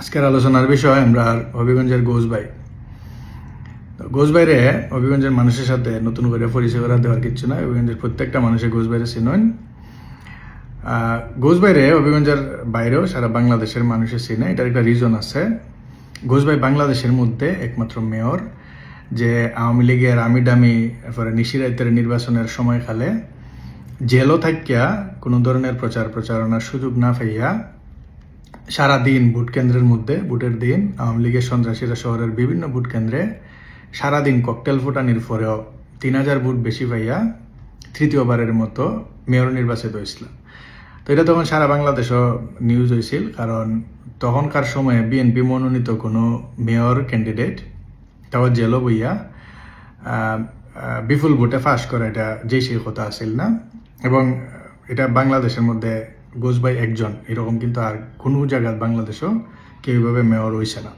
আজকের আলোচনার বিষয় আমরা হবিগঞ্জের গোসবাই। গোসবাইরে হবিগঞ্জের মানুষের সাথে নতুন করে পরিচয় করা দেওয়ার কিছু না হবিগঞ্জের প্রত্যেকটা মানুষের গোসবাইরে চিনেন গোসবাইরে হবিগঞ্জের বাইরেও সারা বাংলাদেশের মানুষের চিনে। এটার একটা রিজন আছে। গোসবাই বাংলাদেশের মধ্যে একমাত্র মেয়র, যে আওয়ামী লীগের আমি ডামি এরপরে নিশিরাইতের নির্বাচনের সময়কালে জেলও থাকিয়া কোনো ধরনের প্রচার প্রচারণার সুযোগ না পাইয়া সারা দিন ভোট কেন্দ্রের মধ্যে, ভোটের দিন, আওয়ামী লীগের সন্ত্রাসীরা শহরের বিভিন্ন ভোট কেন্দ্রে সারাদিন ককটেল ফুটানির পরেও তিন হাজার ভোট বেশি পাইয়া তৃতীয়বারের মতো মেয়র নির্বাচিত হয়েছিল তো এটা তখন সারা বাংলাদেশও নিউজ হয়েছিল কারণ তখনকার সময়ে বিএনপি মনোনীত কোনো মেয়র ক্যান্ডিডেট তাও জেলও বইয়া বিপুল ভোটে ফাঁস করা এটা যে সেই কথা আসিল না। এবং এটা বাংলাদেশের মধ্যে গোসবাই একজন, এরকম কিন্তু আর কোনো জায়গায় বাংলাদেশও কেউ এভাবে মেয়র হইছে না।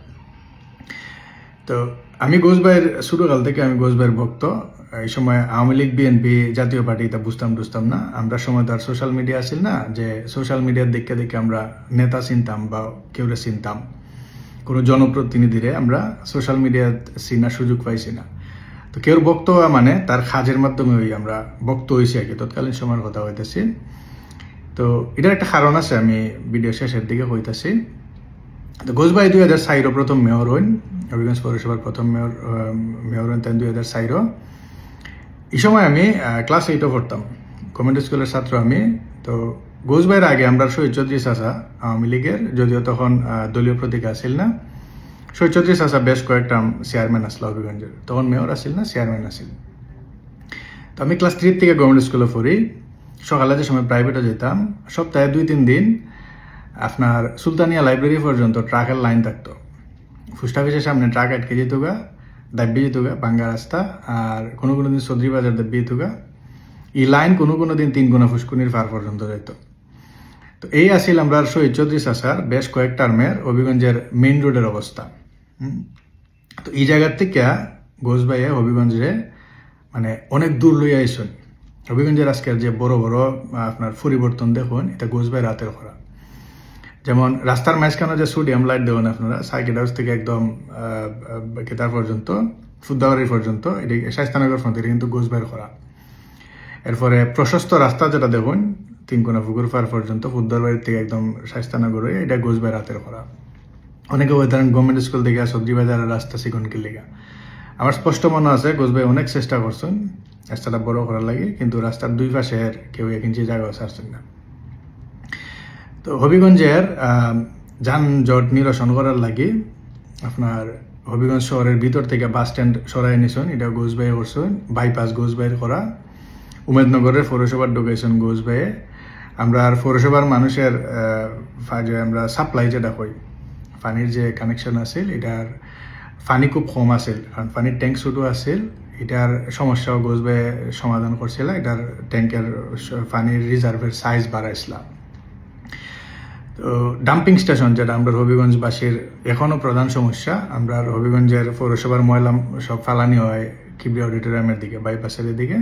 তো আমি গোসবাইয়ের ছোটকাল থেকে আমি গোসবাইয়ের ভক্ত। এই সময় আওয়ামী লীগ, বিএনপি জাতীয় পার্টি, এটা বুঝতাম টুঝতাম না। আমরা সময় তো আর সোশ্যাল মিডিয়া আছিল না, যে সোশ্যাল মিডিয়ার দেখে দেখে আমরা নেতা চিনতাম বা কেউরে চিনতাম। কোনো জনপ্রতিনিধিরে আমরা সোশ্যাল মিডিয়া চিনার সুযোগ পাইছি না। তো কেউ বক্ত হওয়া মানে তার কাজের মাধ্যমে আমরা বক্ত হয়েছি আর কি। তৎকালীন সময়ের কথা হইতেছি। তো এটার একটা কারণ আছে, আমি ভিডিও শেষের দিকে হইতাছি। তো ঘোষবাই দুই হাজার সাইরো প্রথম মেয়র হইন, হবিগঞ্জ পৌরসভার প্রথম মেয়র মেয়র হইন তেন দুই হাজার সাইরো এই সময় আমি ক্লাস এইটও পড়তাম। কমেন্ট স্কুলের ছাত্র আমি। তো ঘোষবাইয়ের আগে আমরা শহীদ চৌধুরী চাষা আওয়ামী লীগের, যদিও তখন দলীয় প্রতীক আসিল না। শহীদ চৌধুরী চাষা বেশ কয়েকটা চেয়ারম্যান আসলো হবিগঞ্জের। তখন মেয়র আসিল না চেয়ারম্যান আসিল তো আমি ক্লাস থ্রি থেকে গভর্নমেন্ট স্কুলে পড়ি। সকালে যে সময় প্রাইভেটে যেতাম, সপ্তাহে দুই, তিন দিন আপনার সুলতানিয়া লাইব্রেরি পর্যন্ত ট্রাকের লাইন থাকতো। পোস্ট অফিসের সামনে ট্রাক আটকে যেত গা, দাব্বি যেত গা বাঙ্গা রাস্তা আর কোনো কোনো দিন সদরি বাজার দাব্বি যেত গা। এই লাইন কোনো কোনো দিন তিন গুণা ফুসকুনির পার পর্যন্ত যেত। তো এই আসিল আমরা শহীদ চৌধুরী চাষার বেশ কয়েক টার্মের হবিগঞ্জের মেইন রোডের অবস্থা। তো এই জায়গার থেকে গোসবাইয়ে হবিগঞ্জে মানে অনেক দূর লইয়া আইসন। হবিগঞ্জের আজকের যে বড় বড় আপনার পরিবর্তন দেখুন, এটা গোসবাই রাতের করা যেমন রাস্তার মাঝখানে যে সোডিয়াম লাইট দেবেন আপনারা সাইকেল হাউস থেকে একদম কেতার পর্যন্ত, ফুদ্দাবাড়ি পর্যন্ত, এটি শাস্তানগর পর্যন্ত এটা কিন্তু গোসবাইয়ের করা এরপরে প্রশস্ত রাস্তা যেটা দেখুন, তিনকোনা পুকুর পার পর্যন্ত ফুদ্দারবাড়ির থেকে একদম শাস্তানগর হয়ে এটা গোসবাই রাতের করা অনেকে ধরেন গভর্নমেন্ট স্কুল থেকে সবজি বাজারের রাস্তা শিখন কিলিগা আমার স্পষ্ট মনে আছে গোসবাই অনেক চেষ্টা করছেন রাস্তাটা বড় করার লাগে, কিন্তু রাস্তার দুই পাশের কেউ এক ইঞ্চি জায়গা ছাড়ছেন না। তো হবিগঞ্জের যানজট নিরসন করার লাগে, আপনার হবিগঞ্জ শহরের ভিতর থেকে বাস স্ট্যান্ড সরাই নিছেন, এটা গোসবাই করছেন, বাইপাস গোসবাইয়ের করা, উমেদনগরের পৌরসভার ঢুকাইছেন গোসবাইয়ে আমরা আর পৌরসভার মানুষের যে আমরা সাপ্লাই যেটা কই, পানির যে কানেকশন আছিল, এটার পানি খুব কম আছিল, কারণ পানির ট্যাঙ্ক ছোটো আছিল। এটার সমস্যাও গোসবাই সমাধান করছিল। এটার ট্যাঙ্কের পানির রিজার্ভের সাইজ বাড়াইছিলাম তো ডাম্পিং স্টেশন যেটা আমরা হবিগঞ্জবাসীর এখনও প্রধান সমস্যা, আমরা হবিগঞ্জের পৌরসভার ময়লা সব ফালানি হয় কিবরি অডিটোরিয়ামের দিকে বাইপাসের দিকে।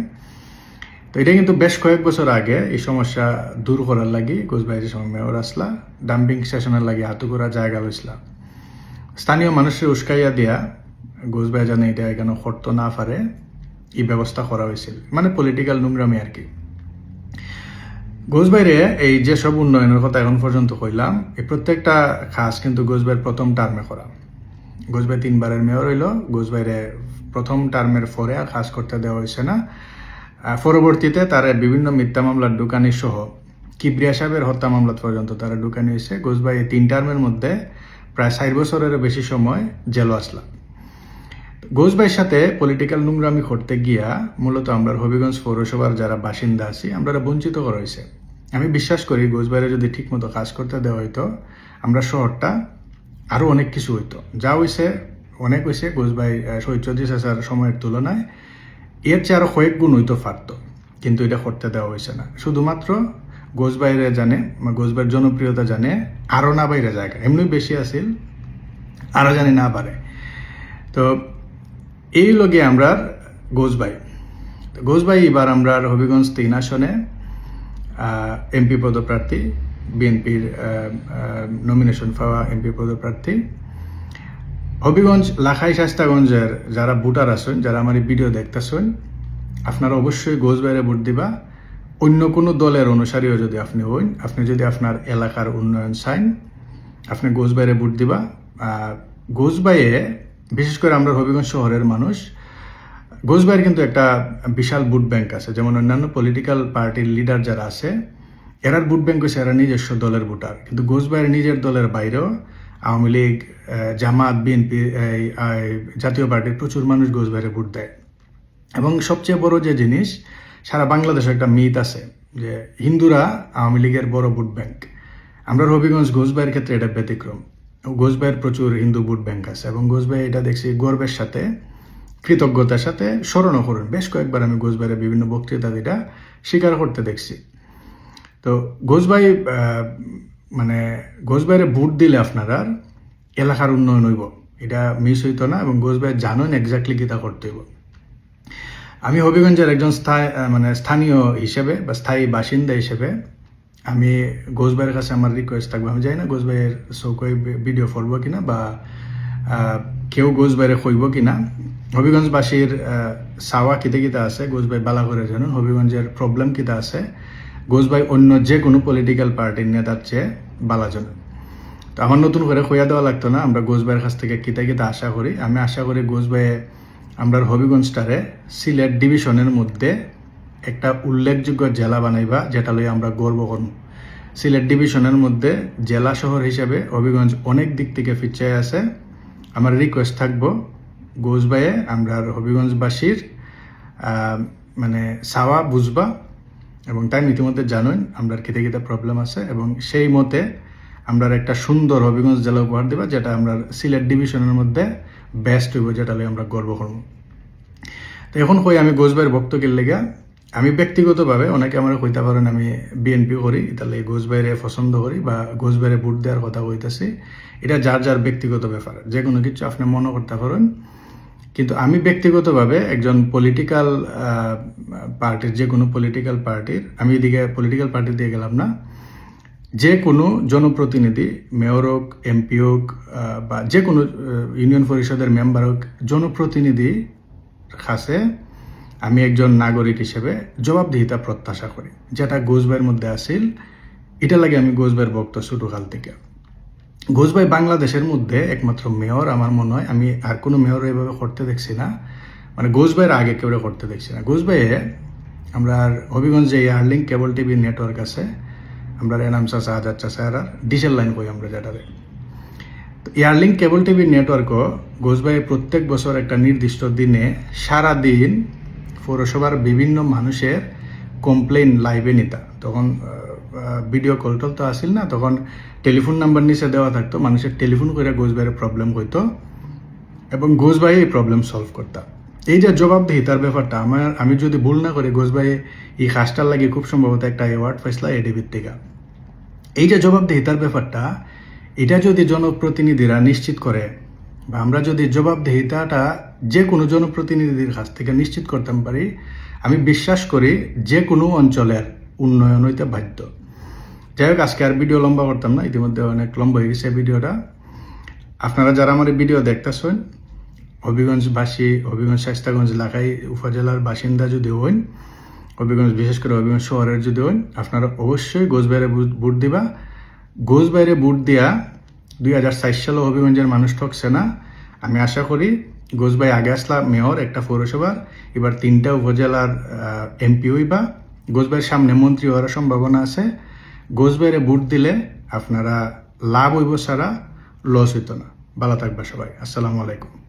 তো এটা কিন্তু বেশ কয়েক বছর আগে এই সমস্যা দূর করার লাগি গোসবাইয়ের সময় মেয়র আসলা ডাম্পিং স্টেশনের লাগে হাতু করা জায়গা লইসলা স্থানীয় মানুষের উস্কাইয়া দিয়া গোসবাই জানে এটা এখানে করত না পারে, এই ব্যবস্থা করা হয়েছিল। মানে পলিটিক্যাল নোংরামি আর কি। গোসবাইরে এই যে সব উন্নয়নের কথা এখন পর্যন্ত কইলাম, এই প্রত্যেকটা কাজ কিন্তু গোসবাইয়ের প্রথম টার্মে করা। গোসবাই তিনবারের মেয়র হইল গোসবাইরে প্রথম টার্মের পরে আর কাজ করতে দেওয়া হয়েছে না। পরবর্তীতে তারা বিভিন্ন মিথ্যা মামলার দোকানি সহ কিবরিয়া সাহেবের হত্যা মামলা পর্যন্ত তারা দোকানি হয়েছে গোসবাই তিন টার্মের মধ্যে প্রায় ষাট বছরের বেশি সময় জেল আসলাম। ঘোষবাইয়ের সাথে পলিটিক্যাল নোংরামি করতে গিয়া মূলত আমরা হবিগঞ্জ পৌরসভার যারা বাসিন্দা আছি আমরা বঞ্চিত করা হয়েছে। আমি বিশ্বাস করি ঘোষবাইরে যদি ঠিকমতো কাজ করতে দেওয়া হইতো, আমরা শহরটা আরও অনেক কিছু হইতো। যা হয়েছে অনেক হয়েছে ঘোষবাই শহীদ চৌধুরী চাচার সময়ের তুলনায় এর চেয়ে আরও কয়েক গুণ হইতো পারতো কিন্তু এটা করতে দেওয়া হয়েছে না। শুধুমাত্র গোস বাইরে জানে, বা গোস বাইরের জনপ্রিয়তা জানে আরও না বাইরে জায়গা। এমনি বেশি আছিল আরও জানি না পারে তো এই লগে আমরা গোসবাই। গোসবাই এবার আমরা হবিগঞ্জ তিন আসনে এমপি পদপ্রার্থী, বিএনপির নমিনেশন পাওয়া এমপি পদপ্রার্থী। হবিগঞ্জ লাখাই শাস্তাগঞ্জের যারা ভোটার আছেন, যারা আমার এই ভিডিও দেখতেছেন, আপনারা অবশ্যই গোজ বাইরে ভোট দিবা। অন্য কোনো দলের অনুসারীও যদি আপনি হইন, আপনি যদি আপনার এলাকার উন্নয়ন চাইন, আপনি গোজ বাইরে ভোট দিবা। গোজ বাইয়ে বিশেষ করে আমরা হবিগঞ্জ শহরের মানুষ গোজবাইয়ের কিন্তু একটা বিশাল ভোট ব্যাংক আছে, যেমন অন্যান্য পলিটিক্যাল পার্টির লিডার যারা আছে, এরার ভোট ব্যাংক হচ্ছে এরা নিজস্ব দলের ভোটার। কিন্তু গোজবাইয়ের নিজের দলের বাইরেও আওয়ামী লীগ জামাত, বিএনপি জাতীয় পার্টির প্রচুর মানুষ গোজবাইরে ভোট দেয়। এবং সবচেয়ে বড় যে জিনিস, সারা বাংলাদেশে একটা মিথ আছে যে হিন্দুরা আওয়ামী লীগের বড় ভোট ব্যাংক। আমরা হবিগঞ্জ গোজবাইয়ের ক্ষেত্রে এটা ব্যতিক্রম। গোজবাইয়ের প্রচুর হিন্দু ভোট ব্যাংক আছে এবং গোজবাই এটা দেখছি গর্বের সাথে কৃতজ্ঞতার সাথে স্মরণও করুন। বেশ কয়েকবার আমি গোজবাইরে বিভিন্ন বক্তৃতা এটা স্বীকার করতে দেখছি। তো আহ, মানে গোজবাইরে ভোট দিলে আপনারা এলাকার উন্নয়ন হইব। এটা মিস হইতো না এবং গোজবাই জানেন এক্স্যাক্টলি কিতা করতে হইব। আমি হবিগঞ্জের একজন স্থায়ী মানে স্থানীয় হিসেবে বা স্থায়ী বাসিন্দা হিসেবে আমি গোজবাইয়ের কাছে আমার রিকোয়েস্ট থাকবে। আমি জানি না গোজবাইয়ের চৌকই ভিডিও করব কিনা বা কেউ গোজবাইরে কইব কিনা। হবিগঞ্জবাসীর চাওয়া কিতে কিতা আছে গোজবাই বালা করে জানুন হবিগঞ্জের প্রবলেম কিতা আছে। গোজবাই অন্য যে কোনো পলিটিক্যাল পার্টির নেতার চেয়ে বালা জানুন তো আমার নতুন করে খোয়া দেওয়া লাগতো না, আমরা গোজবাইয়ের কাছ থেকে কিতা কিতা আশা করি। আমি আশা করি গোজবাইয়ে আমরা হবিগঞ্জটারে সিলেট ডিভিশনের মধ্যে একটা উল্লেখযোগ্য জেলা বানাইবা, যেটা লই আমরা গর্ব করব সিলেট ডিভিশনের মধ্যে জেলা শহর হিসাবে হবিগঞ্জ অনেক দিক থেকে পিছিয়ে আছে। আমার রিকোয়েস্ট থাকব গোজবাইয়ে আমরা হবিগঞ্জবাসীর মানে সাওয়া বুঝবা এবং তাই ইতিমধ্যে জানেন আমরা খেতে খেতে প্রবলেম আছে এবং সেই মতে আমরা একটা সুন্দর হবিগঞ্জ জেলা উপহার দেবা, যেটা আমরা সিলেট ডিভিশনের মধ্যে বেস্ট হইব, যেটা লই আমরা গর্ব করব তো এখন কই আমি গোজবাইয়ের ভক্তকের লেগা আমি ব্যক্তিগতভাবে অনেকে আমার কইতে পারেন আমি বিএনপি করি, তাহলে গোজবাইরে পছন্দ করি বা গোজবাইরে ভোট দেওয়ার কথা কইতেছি। এটা যার যার ব্যক্তিগত ব্যাপার, যে কোনো কিছু আপনি মনে করতে পারেন। কিন্তু আমি ব্যক্তিগতভাবে একজন পলিটিক্যাল পার্টির যে কোনো পলিটিক্যাল পার্টির আমি এদিকে পলিটিক্যাল পার্টি দিয়ে গেলাম না। যে কোনো জনপ্রতিনিধি মেয়র হোক এমপি হোক বা যে কোনো ইউনিয়ন পরিষদের মেম্বার হোক, জনপ্রতিনিধি কাছে আমি একজন নাগরিক হিসেবে জবাবদিহিতা প্রত্যাশা করি। যেটা গোজবাইয়ের মধ্যে আসিল এটা লাগে আমি গোজবাইয়ের ভক্ত ছোটকাল থেকে। ঘোষভাই বাংলাদেশের মধ্যে একমাত্র মেয়র আমার মনে হয়। আমি আর কোনো মেয়র এভাবে করতে দেখছি না। মানে ঘোষভাইয়ের আগে কেউ করতে দেখছি না। ঘোষভাইয়ে আমরা আর হবিগঞ্জ যে এয়ারলিঙ্ক কেবল টিভি নেটওয়ার্ক আছে। আমরা এনাম চাষা হাজার চাষা আর ডিজেল লাইন কই আমরা যেটারে। তো এয়ারলিঙ্ক কেবল টিভি নেটওয়ার্কও ঘোষভাই প্রত্যেক বছর একটা নির্দিষ্ট দিনে সারা দিন পৌরসভার বিভিন্ন মানুষের কমপ্লেন লাইভে নিতা। তখন ভিডিও কল টল তো আসিল না, তখন টেলিফোন নাম্বার নিচে দেওয়া থাকতো, মানুষের টেলিফোন করে গোজবাইয়ের প্রবলেম হইতো এবং গোজবাই এই প্রবলেম সলভ করতাম এই যে জবাবদিহিতার ব্যাপারটা, আমার, আমি যদি ভুল না করি গোজবাই এই কাজটার লাগে খুব সম্ভবত একটা অ্যাওয়ার্ড পাইছিলা এডিবির থেকে। এই যে জবাবদিহিতার ব্যাপারটা, এটা যদি জনপ্রতিনিধিরা নিশ্চিত করে বা আমরা যদি জবাবদিহিতাটা যে কোনো জনপ্রতিনিধির কাছ থেকে নিশ্চিত করতে পারি, আমি বিশ্বাস করি যে কোনো অঞ্চলের উন্নয়ন হইতে বাধ্য। যাই হোক, আজকে আর ভিডিও লম্বা করতাম না, ইতিমধ্যে অনেক লম্বা হয়ে গেছে ভিডিওটা। আপনারা যারা আমার ভিডিও দেখতেছেন, হবিগঞ্জবাসী, হবিগঞ্জ শাস্তাগঞ্জ এলাকায়, উপজেলার বাসিন্দা যদি হইন, হবিগঞ্জ বিশেষ করে হবিগঞ্জ শহরের যদি হইন, আপনারা অবশ্যই গোজবাইরে ভোট দিবা। গোজবাইরে ভোট দিয়া দুই হাজার সাইশ সালে হবিগঞ্জের মানুষ ঠকছে না। আমি আশা করি গোজবাই আগে আসলা, মেয়র, একটা পৌরসভা এবার তিনটা উপজেলার এমপি হইবা। গোজবাইয়ের সামনে মন্ত্রী হওয়ার সম্ভাবনা আছে। গোজবাইরে ভোট দিলে আপনারা লাভ হইব ছাড়া, লস হইতো না। ভালো থাকবা সবাই। আসসালামু আলাইকুম।